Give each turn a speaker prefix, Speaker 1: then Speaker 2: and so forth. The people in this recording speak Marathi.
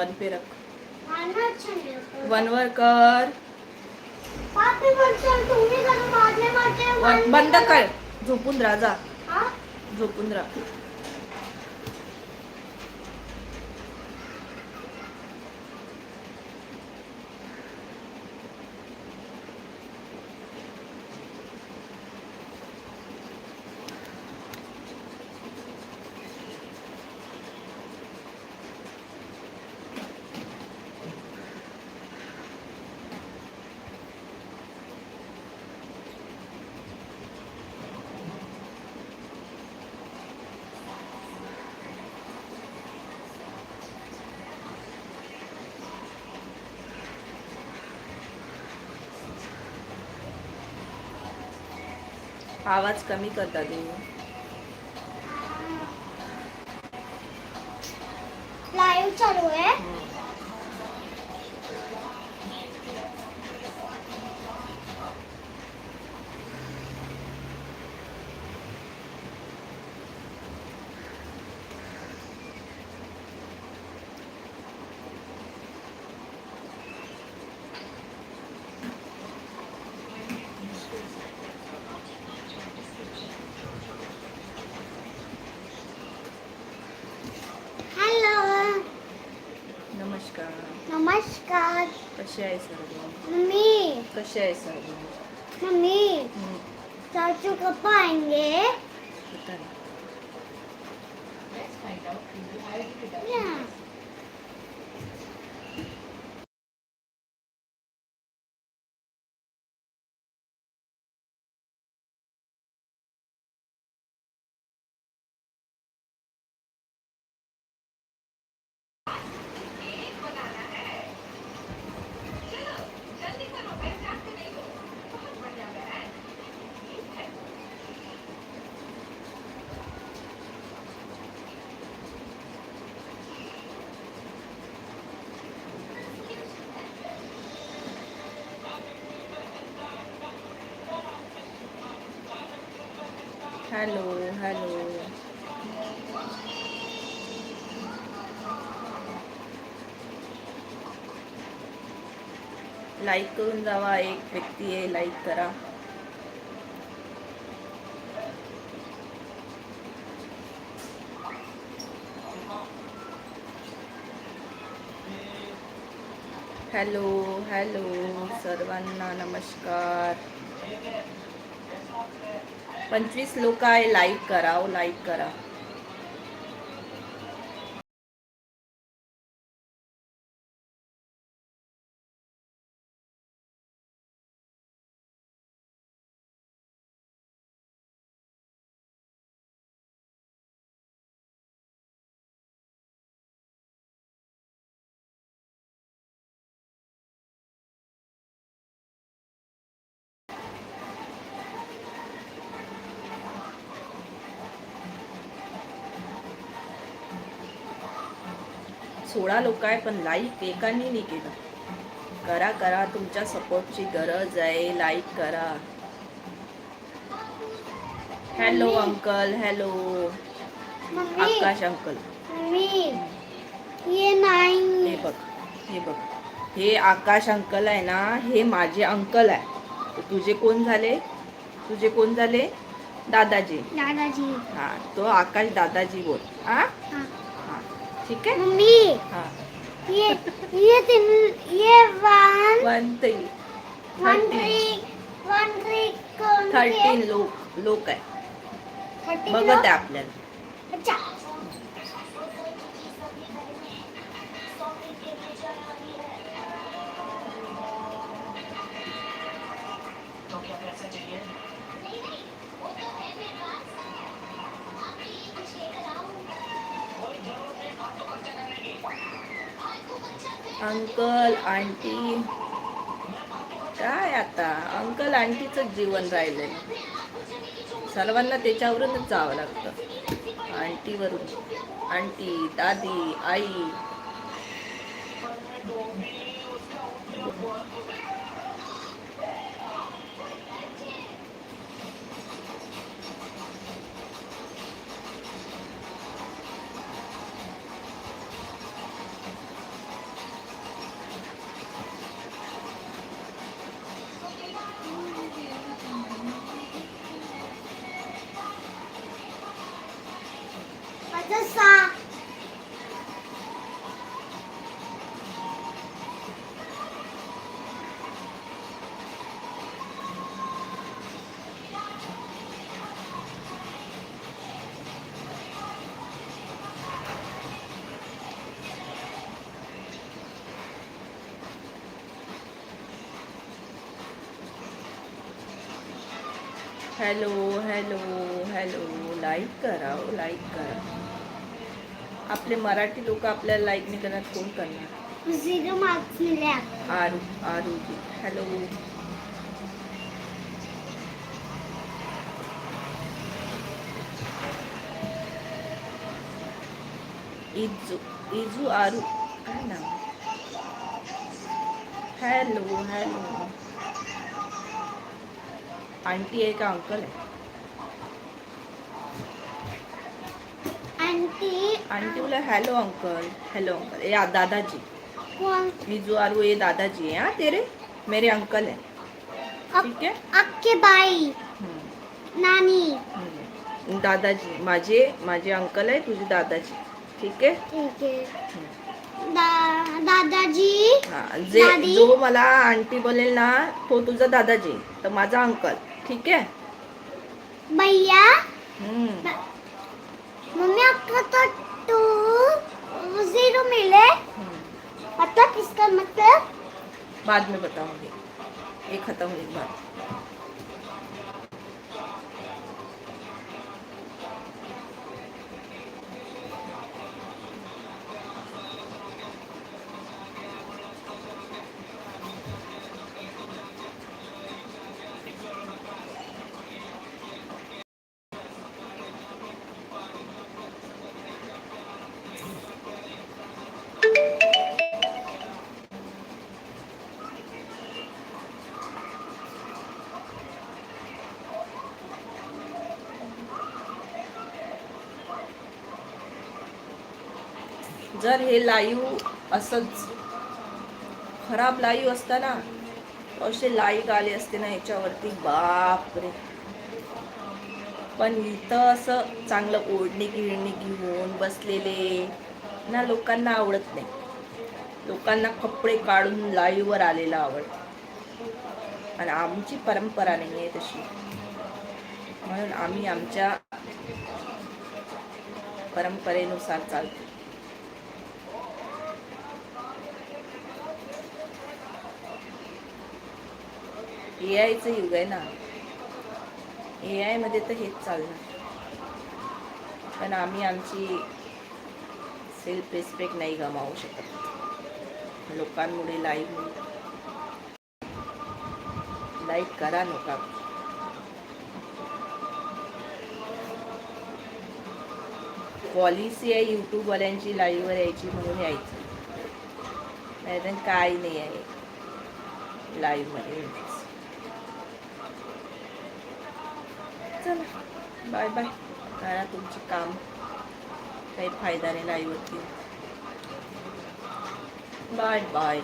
Speaker 1: वन पे रख. वन वर कर। बंद कर। झोपून राहा जा।
Speaker 2: हा?
Speaker 1: झोपून राहा। आवाज कमी करता तुम्ही
Speaker 2: लाईव्ह चालू आहे हॅलो
Speaker 1: नमस्कार
Speaker 2: नमस्कार
Speaker 1: कसे आहे सर्व
Speaker 2: मम्मी
Speaker 1: कसे आहे सर्व
Speaker 2: मम्मी
Speaker 1: हम्म,
Speaker 2: चाचू कब आएंगे
Speaker 1: पता नाही. हॅलो हॅलो लाईक करून जावा एक व्यक्ती आहे लाईक करा. हॅलो हॅलो सर्वांना नमस्कार. पंचवीस लोक आहे. लाईक करा हो, ओ लाईक करा. सोळा लोक आहे पण लाईक एकाने नाही केलं. करा करा तुमच्या सपोर्टची गरज आहे. लाईक करा. Hello uncle hello Akash uncle हे बघ हे बघ. हे आकाश अंकल आहे ना हे माझे अंकल आहे. तुझे कोण झाले? तुझे कोण झाले? दादाजी.
Speaker 2: दादाजी.
Speaker 1: हा तो आकाश दादाजी बोल. हा. ठीक आहे?
Speaker 2: मम्मी
Speaker 1: हा.
Speaker 2: ये ये तीन ये one
Speaker 1: one three
Speaker 2: one three one three
Speaker 1: thirteen लोक लोक आहे बघत आहे आपल्याला.
Speaker 2: अच्छा.
Speaker 1: Uncle aunty. काय आता? अंकल आंटीचंच जीवन राहिलंय. सर्वांना त्याच्यावरूनच जावं लागतं. आंटीवरून. आंटी दादी आई. हॅलो हॅलो हॅलो लाईक करा लाईक करा. आपले मराठी लोक आपल्याला लाईक नाही करणार कोण करणार?
Speaker 2: Zero marks.
Speaker 1: Aru Aru hello Iju Iju Aru. काय नाव? हॅलो हॅलो आंटी आहे का अंकल आहे?
Speaker 2: आंटी.
Speaker 1: आंटी बोला हॅलो अंकल हेलो अंकल ये आ- दादाजी.
Speaker 2: कौन
Speaker 1: मीजू आरू ये दादाजी हैं हाँ तेरे? मेरे अंकल हैं. ठीक है
Speaker 2: अक्के बाई. नानी.
Speaker 1: हम्म. दादाजी माझे माझे अंकल आहे तुझे दादाजी. ठीक आहे?
Speaker 2: ठीक आहे. दा दादाजी.
Speaker 1: हा, जे
Speaker 2: दादी?
Speaker 1: जो मला आंटी बोलेल ना तो तुझा दादाजी तर माझा अंकल ठीक आहे?
Speaker 2: भैया मम्मी आपका तो टू जीरो मिले. मतलब इसका मतलब?
Speaker 1: बाद में बताऊंगी। ये खत्म होने के जर हे लाईव्ह असंच खराब लाईव्ह असताना असे लाईक आले असते ना याच्यावरती बापरे. पण इथं असं चांगलं ओढणी गिळणी घेऊन बसलेले ना लोकांना आवडत नाही. लोकांना कपडे काढून लाईव्हवर आलेलं आवडतं. आणि आमची परंपरा नाही आहे तशी. म्हणून आम्ही आमच्या परंपरेनुसार चालतो. ए आयचं युग आहे ना. ए आयमध्ये तर हेच चालणार. पण आम्ही आमची सेल्फ रिस्पेक्ट नाही गमावू शकत. लोकांमुळे लाईव्ह लाईक करा नका. पॉलिसी आहे यूट्यूबवाल्यांची लाईव्हवर यायची म्हणून यायची. नाही तर काय नाही आहे. लाईव्हमध्ये चला. बाय बाय करा तुमचे काम. काही फायदा नाही लाईव्हवरती बाय बाय